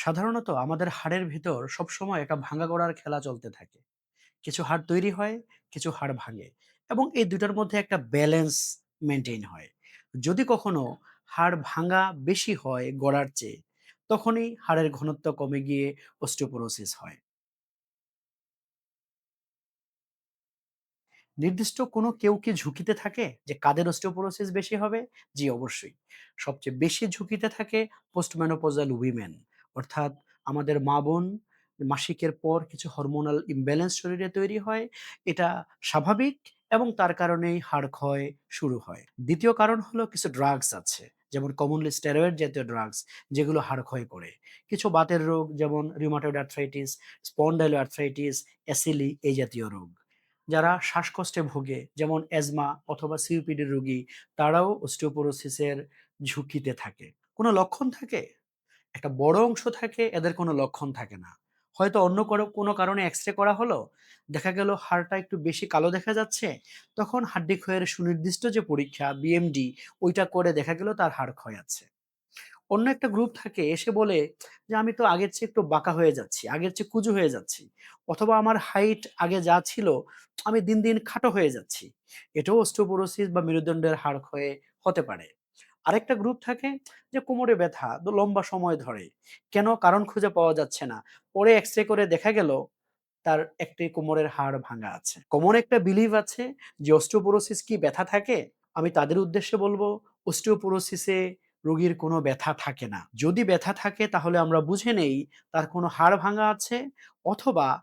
সাধারণত আমাদের হাড়ের ভিতর সবসময় একটা ভাঙা গড়ার খেলা চলতে থাকে। কিছু হাড় তৈরি হয়, কিছু হাড় ভাঙে এবং এই ২ টার মধ্যে একটা ব্যালেন্স মেইনটেইন হয়। যদি কখনো হাড় ভাঙা বেশি হয় গড়ার চেয়ে, তখনই হাড়ের ঘনত্ব কমে গিয়ে অস্টিওপোরোসিস হয়। নির্দিষ্ট কোনো কেউ কি ঝুঁকিতে থাকে যে কাদের অস্টিওপোরোসিস বেশি হবে? জি, অবশ্যই। সবচেয়ে বেশি ঝুঁকিতে থাকে পোস্টমেনোপজাল উইমেন অর্থাৎ আমাদের মা-বোন মাসিকের পর কিছু হরমোনাল ইমব্যালেন্স শরীরে তৈরি হয়। এটা স্বাভাবিক এবং তার কারণেই হাড় ক্ষয় শুরু হয়। দ্বিতীয় কারণ হলো কিছু ড্রাগস আছে। যেমন কমনলি স্টেরয়েড জাতীয় ড্রাগস যেগুলো হাড় ক্ষয় করে। কিছু বাতের রোগ যেমন রিউমাটয়েড আর্থ্রাইটিস, স্পন্ডাইলো আর্থ্রাইটিস, অ্যাসিলি এই জাতীয় রোগ। যারা শ্বাসকষ্টে ভোগে যেমন অ্যাজমা অথবা সিওপিডি রোগী তারাও অস্টিওপোরোসিসের ঝুঁকিতে থাকে। কোনো লক্ষণ থাকে? একটা বড় অংশ থাকে এদের কোনো লক্ষণ থাকে না। হয়তো অন্য কোনো কারণে এক্স-রে করা হলো, দেখা গেল হাড়টা একটু বেশি কালো দেখা যাচ্ছে, তখন হাড্ডি ক্ষয়ের সুনির্দিষ্ট যে পরীক্ষা বিএমডি ওইটা করে দেখা গেল তার হাড় ক্ষয় আছে। অন্য একটা গ্রুপ থাকে এসে বলে যে, "আমি তো আগের চেয়ে একটু বাঁকা হয়ে যাচ্ছি, আগের চেয়ে কুঁজু হয়ে যাচ্ছি। অথবা আমার হাইট আগে যা ছিল, আমি দিন, দিন খাটো হয়ে যাচ্ছি।" এটাও অস্টোপোরোসিস বা মেরুদণ্ডের হাড় ক্ষয়ে হতে পারে। আরেকটা গ্রুপ থাকে যে কোমরে ব্যথা লম্বা সময় ধরে। কেন? কারণ খুঁজে পাওয়া যাচ্ছে না। পরে এক্স-রে করে দেখা গেল, তার একটি কোমরের হাড় ভাঙা আছে। কমন একটা বিলিভ আছে যে অস্টিওপোরোসিস কি ব্যথা থাকে? আমি তাদের উদ্দেশ্যে বলব অস্টিওপোরোসিসে রোগীর কোনো ব্যথা থাকে না। যদি ব্যথা থাকে, তাহলে আমরা বুঝে নেই তার কোনো হাড় ভাঙা আছে অথবা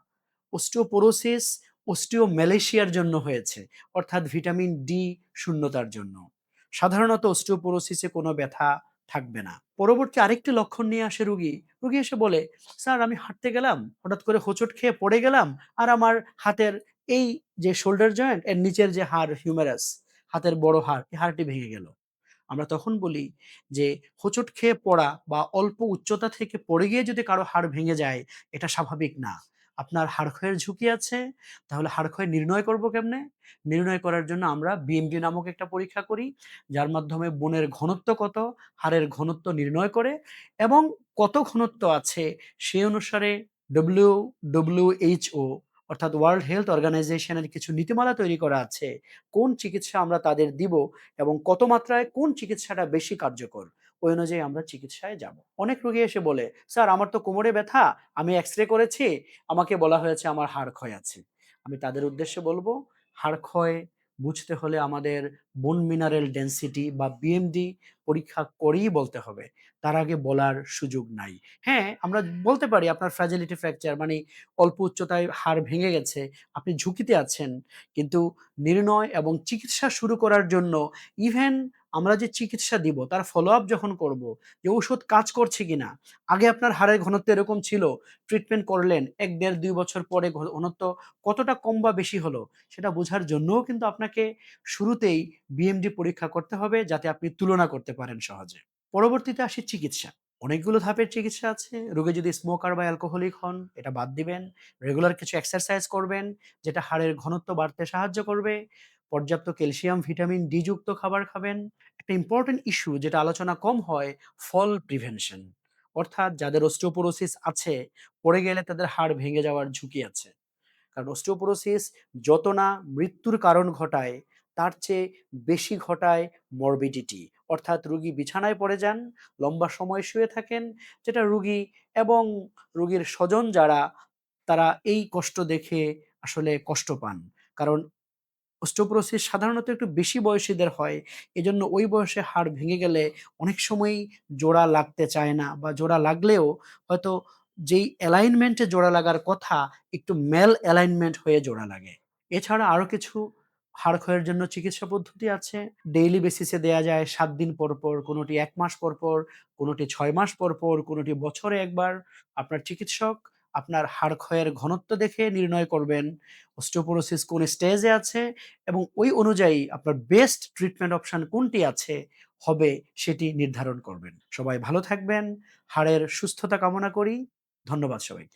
অস্টিওপোরোসিস অস্টিওম্যালেশিয়ার জন্য হয়েছে। অর্থাৎ ভিটামিন ডি শূন্যতার জন্য। সাধারণত অস্টিওপোরোসিসে কোনো ব্যথা থাকবে না। পরবর্তী আরেকটি লক্ষণ নিয়ে আসে রুগী রুগী এসে বলে, "স্যার আমি হাঁটতে গেলাম, হঠাৎ করে হোঁচট খেয়ে পড়ে গেলাম আর আমার হাতের এই যে শোল্ডার জয়েন্ট এর নিচের যে হাড় হিউমেরাস, হাতের বড় হাড়, এই হাড়টি ভেঙে গেল।" আমরা তখন বলি যে হোঁচট খেয়ে পড়া বা অল্প উচ্চতা থেকে পড়ে গিয়ে যদি কারও হাড় ভেঙে যায়, এটা স্বাভাবিক না। আপনার হাড়ক্ষয়ের ঝুঁকি আছে, তাহলে হাড়ক্ষয় নির্ণয় করব কেমনে? নির্ণয় করার জন্য আমরা বিএমডি নামক একটা পরীক্ষা করি, যার মাধ্যমে বোনের ঘনত্ব কত, হাড়ের ঘনত্ব নির্ণয় করে এবং কত ঘনত্ব আছে সেই অনুসারে WHO অর্থাৎ ওয়ার্ল্ড হেলথ অর্গানাইজেশনের কিছু নীতিমালা তৈরি করা আছে। কোন চিকিৎসা আমরা তাদের দিব এবং কত মাত্রায় কোন চিকিৎসাটা বেশি কার্যকর, ওই অনুযায়ী আমরা চিকিৎসায় যাব। অনেক রোগী এসে বলে, "স্যার আমার তো কোমরে ব্যথা, আমি এক্স-রে করেছি, আমাকে বলা হয়েছে আমার হাড় ক্ষয় আছে।" আমি তাদের উদ্দেশ্যে বলব হাড় ক্ষয় বুঝতে হলে আমাদের বোন মিনারেল ডেন্সিটি বা বিএমডি পরীক্ষা করেই বলতে হবে। তার আগে বলার সুযোগ নাই। হ্যাঁ, আমরা বলতে পারি আপনার ফ্র্যাজিলিটি ফ্র্যাকচার মানে অল্প উচ্চতায় হাড় ভেঙে গেছে, আপনি ঝুঁকিতে আছেন। কিন্তু নির্ণয় এবং চিকিৎসা শুরু করার জন্য ইভেন আমরা যে চিকিৎসা দিব তার ফলো আপ যখন করব, যে ঔষধ কাজ করছে কিনা। আগে আপনার হাড়ের ঘনত্ব এরকম ছিল, ট্রিটমেন্ট করলেন, ১, ১.৫, ২ বছর পরে ঘনত্ব কতটা কম বা বেশি হলো, সেটা বোঝার জন্যও কিন্তু আপনাকে শুরুতেই বিএমডি পরীক্ষা করতে হবে যাতে আপনি তুলনা করতে পারেন সহজে। পরবর্তীতে আসি চিকিৎসা। অনেকগুলো ধাপের চিকিৎসা আছে। রোগী যদি স্মোকার বা অ্যালকোহলিক হন, এটা বাদ দিবেন। রেগুলার কিছু এক্সারসাইজ করবেন, যেটা হাড়ের ঘনত্ব বাড়তে সাহায্য করবে। পর্যাপ্ত ক্যালসিয়াম, ভিটামিন ডি যুক্ত খাবার খাবেন। একটা ইম্পোর্টেন্ট ইস্যু যেটা আলোচনা কম হয়, ফল প্রিভেনশন। অর্থাৎ যাদের অস্টিওপোরোসিস আছে, পড়ে গেলে তাদের হাড় ভেঙে যাওয়ার ঝুঁকি আছে। কারণ অস্টিওপোরোসিস যত না মৃত্যুর কারণ ঘটায়, তার চেয়ে বেশি ঘটায় মরবিডিটি। অর্থাৎ রুগী বিছানায় পড়ে যান, লম্বা সময় শুয়ে থাকেন, যেটা রুগী এবং রুগীর স্বজন যারা, তারা এই কষ্ট দেখে আসলে কষ্ট পান। কারণ অস্টিওপোরোসিস সাধারণত একটু বেশি বয়সীদের হয়। এজন্য ওই বয়সে হাড় ভেঙে গেলে অনেক সময়ই জোড়া লাগতে চায় না বা জোড়া লাগলেও হয়তো যেই অ্যালাইনমেন্টে জোড়া লাগার কথা, একটু ম্যাল অ্যালাইনমেন্ট হয়ে জোড়া লাগে। এছাড়া আরও কিছু হাড় ক্ষয়ের জন্য চিকিৎসা পদ্ধতি আছে। ডেইলি বেসিসে দেয়া যায় সাত দিন পর, পর, কোনটি ১ মাস পর, পর, কোনটি ৬ মাস পর, পর, কোনটি বছরে একবার আপনার চিকিৎসক আপনার হাড় ক্ষয়ের ঘনত্ব দেখে নির্ণয় করবেন অস্টিওপোরোসিস কোন স্টেজে আছে এবং ওই অনুযায়ী আপনার বেস্ট ট্রিটমেন্ট অপশন কোনটি আছে হবে সেটি নির্ধারণ করবেন। সবাই ভালো থাকবেন। হাড়ের সুস্থতা কামনা করি। ধন্যবাদ সবাইকে।